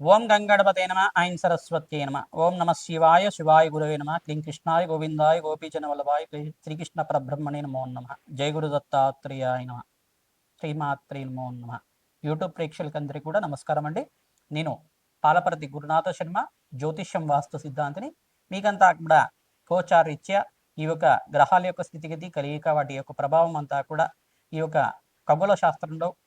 ఓం గంగణపతే నమ ఐన్ సరస్వత్యే నమ. ఓం నమ శివాయ శివాయ గురవే నమ క్లీం కృష్ణాయ గోవిందాయ గోపీజన వల్లభాయ శ్రీకృష్ణ పరబ్రహ్మణే నమో నమ. జయ గురు దత్తాత్రేయాయ నమ. శ్రీమాత్రే నమో నమ. యూట్యూబ్ ప్రేక్షకులందరికీ కూడా నమస్కారం అండి. నేను పాలపర్తి గురునాథ శర్మ జ్యోతిష్యం వాస్తు సిద్ధాంతిని. మీకంతా కూడా గోచారీత్యా ఈ యొక్క గ్రహాల యొక్క స్థితిగతి కలియక వాటి యొక్క ప్రభావం అంతా కూడా ఈ యొక్క ఖగోళ శాస్త్రంలో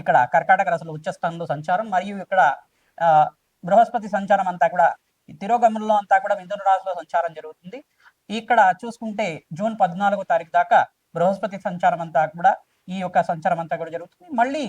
ఇక్కడ కర్కాటక రాశిలో ఉచ్చస్థానంలో సంచారం మరియు ఇక్కడ ఆ బృహస్పతి సంచారం అంతా కూడా తిరోగమనంలో అంతా కూడా మిథున రాశిలో సంచారం జరుగుతుంది. ఇక్కడ చూసుకుంటే జూన్ పద్నాలుగో తారీఖు దాకా బృహస్పతి సంచారం అంతా కూడా ఈ యొక్క సంచారం అంతా కూడా జరుగుతుంది. మళ్ళీ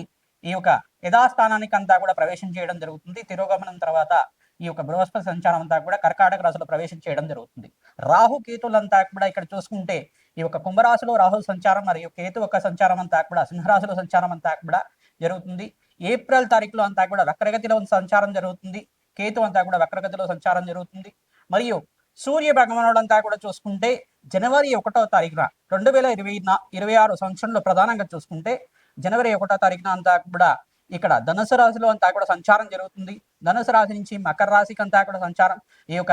ఈ యొక్క యథాస్థానానికి అంతా కూడా ప్రవేశం చేయడం జరుగుతుంది. తిరోగమనం తర్వాత ఈ యొక్క బృహస్పతి సంచారం అంతా కూడా కర్కాటక రాశిలో ప్రవేశం చేయడం జరుగుతుంది. రాహు కేతులంతా కూడా ఇక్కడ చూసుకుంటే ఈ యొక్క కుంభరాశిలో రాహు సంచారం మరియు కేతు యొక్క సంచారం అంతా కూడా సింహరాశిలో సంచారం అంతా కూడా జరుగుతుంది. ఏప్రిల్ తారీఖులో అంతా కూడా వక్రగతిలో సంచారం జరుగుతుంది. కేతు అంతా కూడా వక్రగతిలో సంచారం జరుగుతుంది. మరియు సూర్య భగవానుడు అంతా కూడా చూసుకుంటే జనవరి ఒకటో తారీఖున రెండు వేల ఇరవై ఇరవై ఆరు సంవత్సరంలో ప్రధానంగా చూసుకుంటే జనవరి ఒకటో తారీఖున అంతా కూడా ఇక్కడ ధనుసు రాశిలో అంతా కూడా సంచారం జరుగుతుంది. ధనుసు రాశి నుంచి మకర రాశికి అంతా కూడా సంచారం. ఈ యొక్క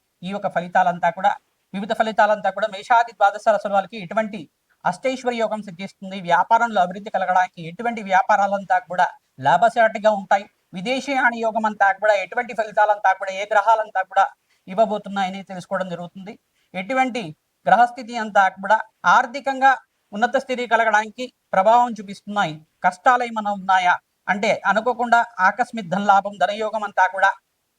ఈ యొక్క ఫలితాలంతా కూడా వివిధ ఫలితాలంతా కూడా మేషాది ద్వాదశ రాశుల వాళ్ళకి ఎటువంటి అష్టైశ్వర్య యోగం సిద్ధిస్తుంది వ్యాపారంలో అభివృద్ధి కలగడానికి ఎటువంటి వ్యాపారాలంతా కూడా లాభసాటిగా ఉంటాయి విదేశీయాని యోగం అంతా కూడా ఎటువంటి ఫలితాలంతా కూడా ఏ గ్రహాలంతా కూడా ఇవ్వబోతున్నాయని తెలుసుకోవడం జరుగుతుంది. ఎటువంటి గ్రహస్థితి అంతా కూడా ఆర్థికంగా ఉన్నత స్థితి కలగడానికి ప్రభావం చూపిస్తున్నాయి. కష్టాలు ఏమైనా ఉన్నాయా? అంటే అనుకోకుండా ఆకస్మిక ధన లాభం ధనయోగం అంతా కూడా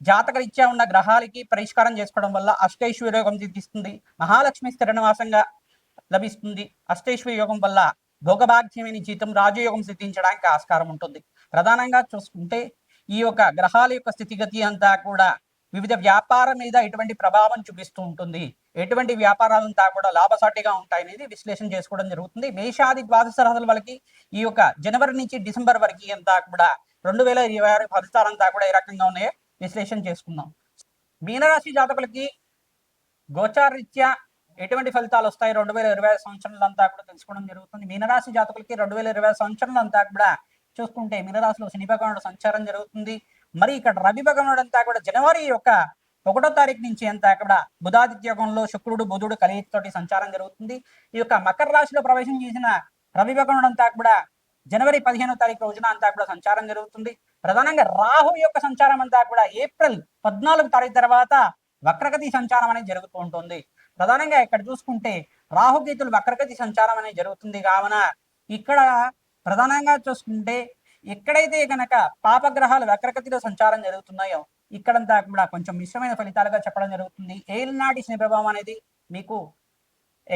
జాతకరీత్యా ఉన్న గ్రహాలకి పరిష్కారం చేసుకోవడం వల్ల అష్టైశ్వర్య యోగం సిద్ధిస్తుంది. మహాలక్ష్మి స్థిరనివాసంగా లభిస్తుంది. అష్టైశ్వర్య యోగం వల్ల భోగభాగ్యమైన జీతం రాజయోగం సిద్ధించడానికి ఆస్కారం ఉంటుంది. ప్రధానంగా చూసుకుంటే ఈ యొక్క గ్రహాల యొక్క స్థితిగతి అంతా కూడా వివిధ వ్యాపారం మీద ఎటువంటి ప్రభావం చూపిస్తూ ఉంటుంది. ఎటువంటి వ్యాపారాలంతా కూడా లాభసాటిగా ఉంటాయనేది విశ్లేషణ చేసుకోవడం జరుగుతుంది. మేషాది ద్వాదశ రాశుల వాళ్ళకి ఈ యొక్క జనవరి నుంచి డిసెంబర్ వరకు అంతా కూడా రెండు వేల ఇరవై ఆరు ఫలితాలంతా కూడా ఏ రకంగా ఉన్నాయో విశ్లేషణ చేసుకుందాం. మీనరాశి జాతకులకి గోచారీత్యా ఎటువంటి ఫలితాలు వస్తాయి? రెండు వేల ఇరవై సంవత్సరంలో అంతా కూడా తెలుసుకోవడం జరుగుతుంది. మీనరాశి జాతకులకి రెండు వేల ఇరవై సంవత్సరంలో అంతా కూడా చూసుకుంటే మీనరాశిలో శని భగవానుడు సంచారం జరుగుతుంది. మరి ఇక్కడ రవి భగవానుడు అంతా కూడా జనవరి యొక్క ఒకటో తారీఖు నుంచి అంతా కూడా బుధాదిత్యోగంలో శుక్రుడు బుధుడు కలియతోటి సంచారం జరుగుతుంది. ఈ యొక్క మకర రాశిలో ప్రవేశం చేసిన రవి భగవానుడు అంతా కూడా జనవరి పదిహేనో తారీఖు రోజున అంతా కూడా సంచారం జరుగుతుంది. ప్రధానంగా రాహు యొక్క సంచారం అంతా కూడా ఏప్రిల్ పద్నాలుగు తారీఖు తర్వాత వక్రగతి సంచారం అనేది జరుగుతూ ఉంటుంది. ప్రధానంగా ఇక్కడ చూసుకుంటే రాహుకేతులు వక్రగతి సంచారం అనేది జరుగుతుంది కావున ఇక్కడ ప్రధానంగా చూసుకుంటే ఎక్కడైతే గనక పాపగ్రహాలు వక్రగతిలో సంచారం జరుగుతున్నాయో ఇక్కడంతా కూడా కొంచెం మిశ్రమైన ఫలితాలుగా చెప్పడం జరుగుతుంది. ఏలినాటి శని ప్రభావం అనేది మీకు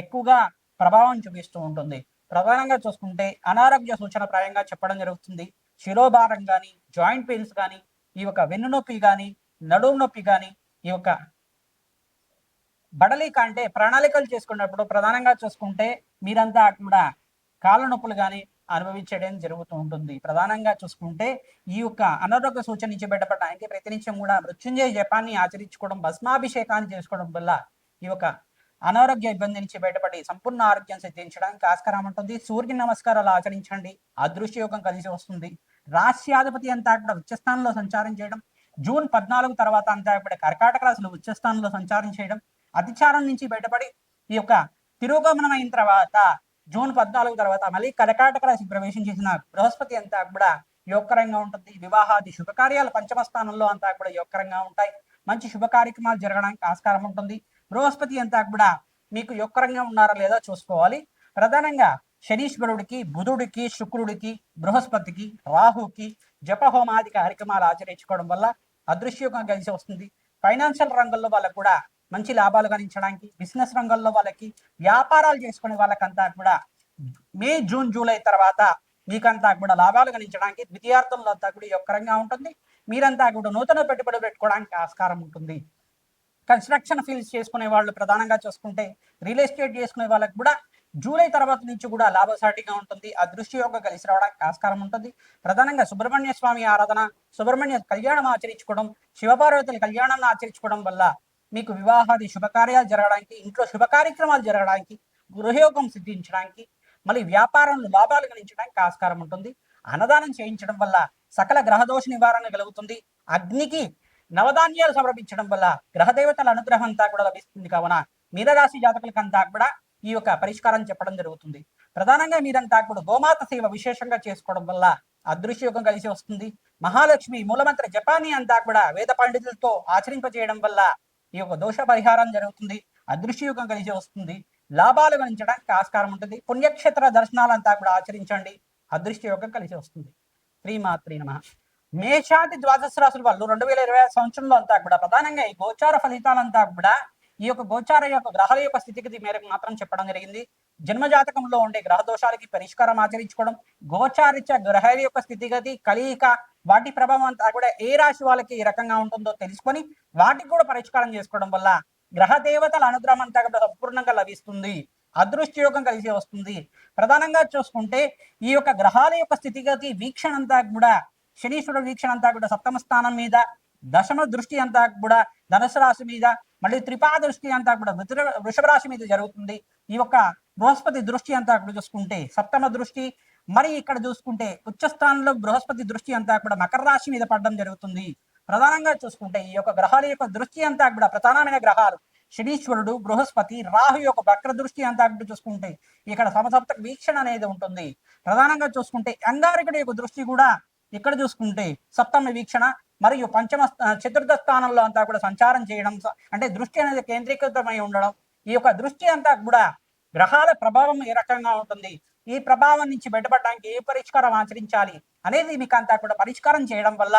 ఎక్కువగా ప్రభావం చూపిస్తూ ఉంటుంది. ప్రధానంగా చూసుకుంటే అనారోగ్య సూచన ప్రాయంగా చెప్పడం జరుగుతుంది. శిరోభారం కానీ జాయింట్ పెయిన్స్ కానీ ఈ యొక్క వెన్ను నొప్పి కానీ నడుము నొప్పి కానీ ఈ యొక్క బడలిక అంటే ప్రణాళికలు చేసుకున్నప్పుడు ప్రధానంగా చూసుకుంటే మీరంతా కూడా కాళ్ళ నొప్పులు కానీ అనుభవించడం జరుగుతూ ఉంటుంది. ప్రధానంగా చూసుకుంటే ఈ యొక్క అనారోగ్య సూచన నుంచి బయటపడడానికి ప్రతినిత్యం కూడా మృత్యుంజయ జపాన్ని ఆచరించుకోవడం భస్మాభిషేకాన్ని చేసుకోవడం వల్ల ఈ యొక్క అనారోగ్య ఇబ్బంది నుంచి బయటపడి సంపూర్ణ ఆరోగ్యం సిద్ధించడానికి ఆస్కారం ఉంటుంది. సూర్య నమస్కారాలు ఆచరించండి. అదృష్టయోగం కలిసి వస్తుంది. రాశ్యాధిపతి అంతా కూడా ఉచ్చస్థానంలో సంచారం చేయడం జూన్ పద్నాలుగు తర్వాత అంతా కూడా కర్కాటక రాశులు ఉచ్చస్థానంలో సంచారం చేయడం అతిచారం నుంచి బయటపడి ఈ యొక్క తిరోగమనం అయిన తర్వాత జూన్ పద్నాలుగు తర్వాత మళ్ళీ కర్కాటక రాశి ప్రవేశం చేసిన బృహస్పతి అంతా కూడా యోగకరంగా ఉంటుంది. వివాహాది శుభకార్యాలు పంచమ స్థానంలో అంతా కూడా యోగకరంగా ఉంటాయి. మంచి శుభ కార్యక్రమాలు జరగడానికి ఆస్కారం ఉంటుంది. బృహస్పతి అంతా కూడా మీకు యోగకరంగా ఉన్నారా లేదా చూసుకోవాలి. ప్రధానంగా శనీశ్వరుడికి బుధుడికి శుక్రుడికి బృహస్పతికి రాహుకి జపహోమాది కార్యక్రమాలు ఆచరించుకోవడం వల్ల అదృశ్యంగా కలిసి వస్తుంది. ఫైనాన్షియల్ రంగంలో వాళ్ళకు కూడా మంచి లాభాలు గణించడానికి బిజినెస్ రంగంలో వాళ్ళకి వ్యాపారాలు చేసుకునే వాళ్ళకంతా కూడా మే జూన్ జూలై తర్వాత మీకంతా కూడా లాభాలు గణించడానికి ద్వితీయార్థంలో అంతా కూడా యొక్కరంగా ఉంటుంది. మీరంతా కూడా నూతన పెట్టుబడి పెట్టుకోవడానికి ఆస్కారం ఉంటుంది. కన్స్ట్రక్షన్ ఫీల్డ్స్ చేసుకునే వాళ్ళు ప్రధానంగా చూసుకుంటే రియల్ ఎస్టేట్ చేసుకునే వాళ్ళకి కూడా జూలై తర్వాత నుంచి కూడా లాభసాటిగా ఉంటుంది. అదృశ్యయోగ కలిసి రావడానికి ఆస్కారం ఉంటుంది. ప్రధానంగా సుబ్రహ్మణ్య స్వామి ఆరాధన సుబ్రహ్మణ్య కళ్యాణం ఆచరించుకోవడం శివపార్వతుల కళ్యాణాన్ని ఆచరించుకోవడం వల్ల మీకు వివాహాది శుభకార్యాలు జరగడానికి ఇంట్లో శుభ కార్యక్రమాలు జరగడానికి గృహయోగం సిద్ధించడానికి మళ్ళీ వ్యాపారంలో లాభాలు గణించడానికి ఆస్కారం ఉంటుంది. అన్నదానం చేయించడం వల్ల సకల గ్రహదోష నివారణ కలుగుతుంది. అగ్నికి నవధాన్యాలు సమర్పించడం వల్ల గ్రహదేవతల అనుగ్రహం అంతా కూడా లభిస్తుంది. కావున మీనరాశి జాతకులకంతా కూడా ఈ యొక్క పరిష్కారం చెప్పడం జరుగుతుంది. ప్రధానంగా మీరంతా కూడా గోమాత సేవ విశేషంగా చేసుకోవడం వల్ల అదృశ్యయోగం కలిసి వస్తుంది. మహాలక్ష్మి మూలమంత్ర జపాని అంతా కూడా వేద పండితులతో ఆచరింపజేయడం వల్ల ఈ యొక్క దోష పరిహారం జరుగుతుంది. అదృశ్యయోగం కలిసి వస్తుంది. లాభాలు గణించడానికి ఆస్కారం ఉంటుంది. పుణ్యక్షేత్ర దర్శనాలంతా కూడా ఆచరించండి. అదృశ్యయోగం కలిసి వస్తుంది. శ్రీమాత్రి నమ. మేషాది ద్వాదశ రాశుల వాళ్ళు రెండు వేల ఇరవై సంవత్సరంలో అంతా కూడా ప్రధానంగా ఈ గోచార ఫలితాలంతా కూడా ఈ యొక్క గోచార యొక్క గ్రహాల యొక్క స్థితిగతి మేరకు మాత్రం చెప్పడం జరిగింది. జన్మజాతకంలో ఉండే గ్రహ దోషాలకి పరిష్కారం ఆచరించుకోవడం గోచారిత్య గ్రహాల యొక్క స్థితిగతి కలియిక వాటి ప్రభావం అంతా కూడా ఏ రాశి వాళ్ళకి ఏ రకంగా ఉంటుందో తెలుసుకొని వాటికి కూడా పరిష్కారం చేసుకోవడం వల్ల గ్రహ దేవతల అనుగ్రహం అంతా కూడా సంపూర్ణంగా లభిస్తుంది. అదృష్టయోగం కలిసి వస్తుంది. ప్రధానంగా చూసుకుంటే ఈ యొక్క గ్రహాల యొక్క స్థితిగతి వీక్షణ అంతా కూడా శనీశ్వరుడు వీక్షణ అంతా కూడా సప్తమ స్థానం మీద దశమ దృష్టి అంతా కూడా ధనుసు రాశి మీద మళ్ళీ త్రిపా దృష్టి అంతా కూడా వృషభ రాశి మీద జరుగుతుంది. ఈ యొక్క బృహస్పతి దృష్టి అంతా కూడా చూసుకుంటే సప్తమ దృష్టి మరి ఇక్కడ చూసుకుంటే ఉచ్చస్థానంలో బృహస్పతి దృష్టి అంతా కూడా మకర రాశి మీద పడడం జరుగుతుంది. ప్రధానంగా చూసుకుంటే ఈ యొక్క గ్రహాల యొక్క దృష్టి అంతా కూడా ప్రధానమైన గ్రహాలు శనీశ్వరుడు బృహస్పతి రాహు యొక్క వక్ర దృష్టి అంతా కూడా చూసుకుంటే ఇక్కడ సమసప్త వీక్షణ అనేది ఉంటుంది. ప్రధానంగా చూసుకుంటే అంగారకుడి యొక్క దృష్టి కూడా ఇక్కడ చూసుకుంటే సప్తమ వీక్షణ మరియు పంచమ చతుర్థ స్థానంలో అంతా కూడా సంచారం చేయడం అంటే దృష్టి అనేది కేంద్రీకృతమై ఉండడం ఈ యొక్క దృష్టి అంతా కూడా గ్రహాల ప్రభావం ఏ రకంగా ఉంటుంది ఈ ప్రభావం నుంచి బయటపడడానికి ఏ పరిష్కారం ఆచరించాలి అనేది మీకు అంతా కూడా పరిష్కారం చేయడం వల్ల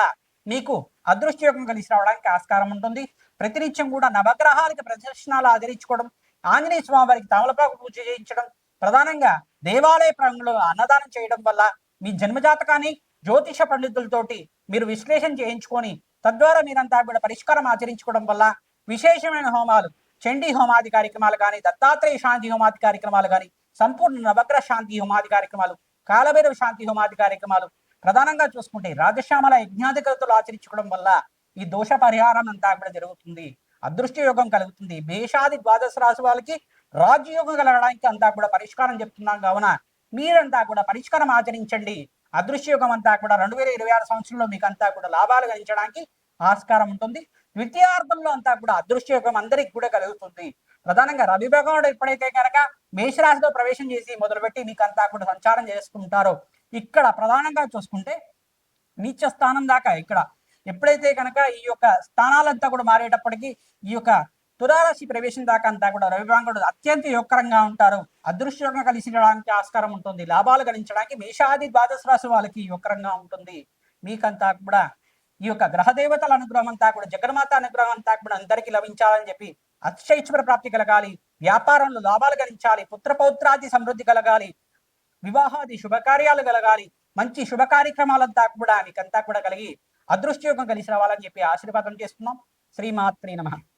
మీకు అదృష్టయోగం కలిసి రావడానికి ఆస్కారం ఉంటుంది. ప్రతినిత్యం కూడా నవగ్రహాలకి ప్రదర్శనాలు ఆచరించుకోవడం ఆంజనేయ స్వామి వారికి తమలపాకు పూజ చేయించడం ప్రధానంగా దేవాలయ ప్రాంగంలో అన్నదానం చేయడం వల్ల మీ జన్మజాతకాన్ని జ్యోతిష పండితులతోటి మీరు విశ్లేషణ చేయించుకొని తద్వారా మీరంతా కూడా పరిష్కారం ఆచరించుకోవడం వల్ల విశేషమైన హోమాలు చండీ హోమాది కార్యక్రమాలు కానీ దత్తాత్రేయ శాంతి హోమాది కార్యక్రమాలు కానీ సంపూర్ణ నవగ్రహ శాంతి హోమాది కార్యక్రమాలు కాలభైరవ శాంతి హోమాది కార్యక్రమాలు ప్రధానంగా చూసుకుంటే రాజశ్యామల యజ్ఞాధికృతులు ఆచరించుకోవడం వల్ల ఈ దోష పరిహారం అంతా కూడా జరుగుతుంది. అదృష్ట యోగం కలుగుతుంది. భేషాది ద్వాదశ రాశి వాళ్ళకి రాజయోగం కలగడానికి అంతా కూడా పరిష్కారం చెప్తున్నాం. కావున మీరంతా కూడా పరిష్కారం ఆచరించండి. అదృశ్యయుగం అంతా కూడా రెండు వేల ఇరవై ఆరు సంవత్సరంలో మీకు అంతా కూడా లాభాలు గణించడానికి ఆస్కారం ఉంటుంది. ద్వితీయార్థంలో అంతా కూడా అదృశ్యయుగం అందరికి కూడా కలుగుతుంది. ప్రధానంగా రవి భగవానుడు ఎప్పుడైతే కనుక మేషరాశిలో ప్రవేశం చేసి మొదలుపెట్టి మీకు అంతా కూడా సంచారం చేసుకుంటారో ఇక్కడ ప్రధానంగా చూసుకుంటే నీచ స్థానం దాకా ఇక్కడ ఎప్పుడైతే కనుక ఈ యొక్క స్థానాలంతా కూడా మారేటప్పటికీ ఈ యొక్క తులారాశి ప్రవేశం దాకా అంతా కూడా రవిభాంగుడు అత్యంత యోగకరంగా ఉంటారు. అదృష్టంగా కలిసి ఆస్కారం ఉంటుంది. లాభాలు గణించడానికి మేషాది ద్వాదశ రాశి వాళ్ళకి యోగకరంగా ఉంటుంది. మీకంతా కూడా ఈ యొక్క గ్రహదేవతల అనుగ్రహం అంతా కూడా జగన్మాత అనుగ్రహం అంతా కూడా అందరికీ లభించాలని చెప్పి అక్షైశ్వర ప్రాప్తి కలగాలి. వ్యాపారంలో లాభాలు గణించాలి. పుత్రపౌత్రాది సమృద్ధి కలగాలి. వివాహాది శుభకార్యాలు కలగాలి. మంచి శుభ కార్యక్రమాలంతా కూడా మీకంతా కూడా కలిగి అదృష్టయోగం కలిసి రావాలని చెప్పి ఆశీర్వాదం చేస్తున్నాం. శ్రీమాత్రి నమ.